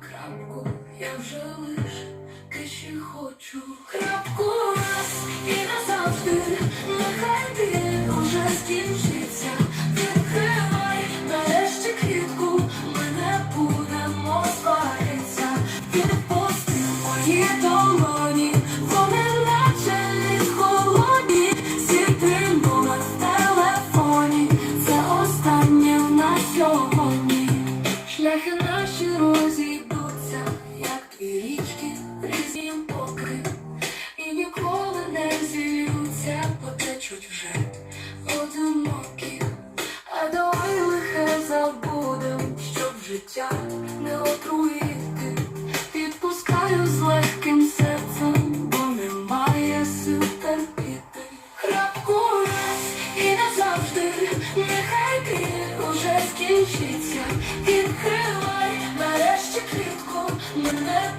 крапку, я вже лиш тиші хочу. Крапку раз і назавжди, нехай ти уже скінчиться. Відкривай нарешті квітку, ми не будемо сваритися. Відпусти мої долоні, вони наче холодні, зітринула в телефоні. Це останнє в нас сьогодні. Шляхи не отруїти. Відпускаю з легким серцем, бо немає сил терпіти. Крапку раз і назавжди, нехай ти уже скінчиться. Відкривай нарешті клітку, мене не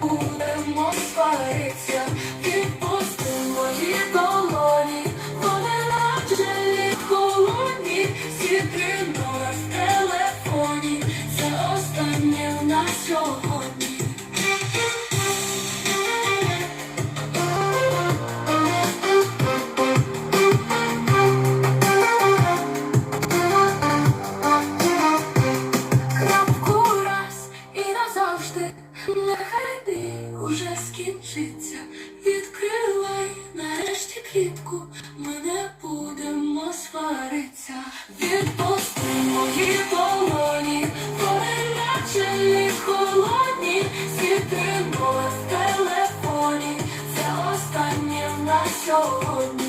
нехай ти уже скінчиться. Відкривай нарешті клітку, ми не будемо сваритися. Відпусти мої долоні, вони наче лід холодні, зітринула в телефоні. Це останнє в нас сьогодні.